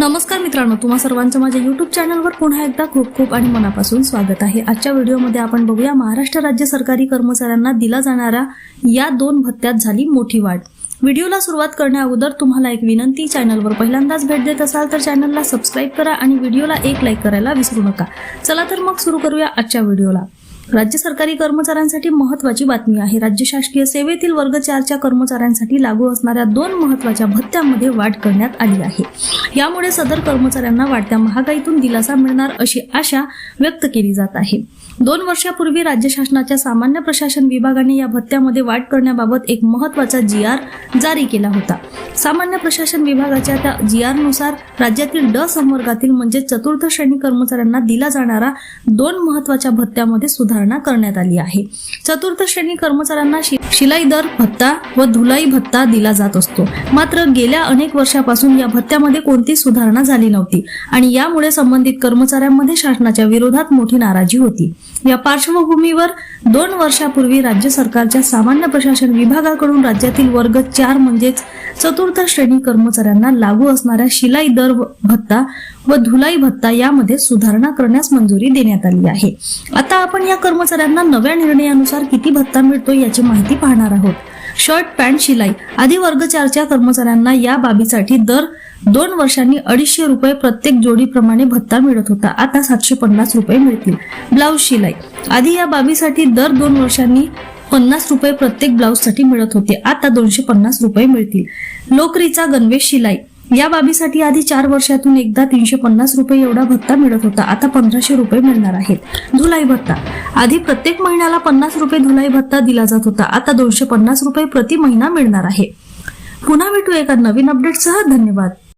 नमस्कार मित्रांनो तुम्हा सर्वांचं माझ्या युट्यूब चॅनलवर पुन्हा एकदा खूप खूप आणि मनापासून स्वागत आहे. आजच्या व्हिडिओमध्ये आपण बघूया महाराष्ट्र राज्य सरकारी कर्मचाऱ्यांना दिला जाणारा या दोन भत्त्यात झाली मोठी वाढ. व्हिडिओला सुरुवात करण्या अगोदर तुम्हाला एक विनंती चॅनलवर पहिल्यांदाच भेट देत असाल तर चॅनलला सबस्क्राईब करा आणि व्हिडिओला एक लाईक करायला विसरू नका. चला तर मग सुरू करूया आजच्या व्हिडिओला. राज्य सरकारी कर्मचाऱ्यांसाठी महत्वाची बातमी आहे. राज्य शासकीय सेवेतील वर्ग चारच्या कर्मचाऱ्यांसाठी लागू असणाऱ्या दोन महत्त्वाच्या भत्त्यांमध्ये वाढ करण्यात आली आहे. यामुळे सदर कर्मचाऱ्यांना वाढत्या महागाईतून दिलासा मिळणार अशी आशा व्यक्त केली जात आहे. दोन वर्षापूर्वी राज्य शासनाच्या सामान्य प्रशासन विभागाने या भत्त्यामध्ये वाढ करण्याबाबत एक महत्त्वाचा जी आर जारी केला होता. सामान्य प्रशासन विभागाच्या त्या जी आरनुसार राज्यातील ड संवर्गातील म्हणजे चतुर्थ श्रेणी कर्मचाऱ्यांना दिला जाणारा दोन महत्त्वाच्या भत्त्यामध्ये सुधारणा करण्यात आली आहे. चतुर्थ श्रेणी कर्मचाऱ्यांना शि- शिलाई दर भत्ता व धुलाई भत्ता दिला जात असतो. मात्र गेल्या अनेक वर्षापासून या भत्त्यामध्ये कोणतीच सुधारणा झाली नव्हती आणि यामुळे संबंधित कर्मचाऱ्यांमध्ये शासनाच्या विरोधात मोठी नाराजी होती. या पार्श्वभूमीवर दोन वर्षापूर्वी राज्य सरकारच्या सामान्य प्रशासन विभागाकडून राज्यातील वर्ग चार म्हणजेच चतुर्थ श्रेणी कर्मचाऱ्यांना लागू असणाऱ्या शिलाई दर भत्ता व धुलाई भत्ता यामध्ये सुधारणा करण्यास मंजुरी देण्यात आली आहे. आता आपण या कर्मचाऱ्यांना नव्या निर्णयानुसार किती भत्ता मिळतो याची माहिती पाहणार आहोत. शर्ट पॅन्ट शिलाई आधी वर्ग चारच्या कर्मचाऱ्यांना या बाबीसाठी दर दोन वर्षांनी अडीचशे रुपये प्रत्येक जोडीप्रमाणे भत्ता मिळत होता. आता सातशे पन्नास रुपये मिळतील. ब्लाऊज शिलाई आधी या बाबीसाठी दर दोन वर्षांनी पन्नास रुपये प्रत्येक ब्लाऊजसाठी मिळत होते. आता दोनशे पन्नास रुपये मिळतील. लोकरीचा गणवेश शिलाई या बाबीसाठी आधी चार वर्षातून एकदा तीनशे पन्नास रुपये एवढा भत्ता मिळत होता. आता पंधराशे रुपये मिळणार आहेत. धुलाई भत्ता. आधी प्रत्येक महिन्याला पन्नास रुपये धुलाई भत्ता दिला जात होता. आता दोनशे पन्नास रुपये प्रति महिना मिळणार आहे. पुन्हा भेटू एका नवीन अपडेटसह धन्यवाद.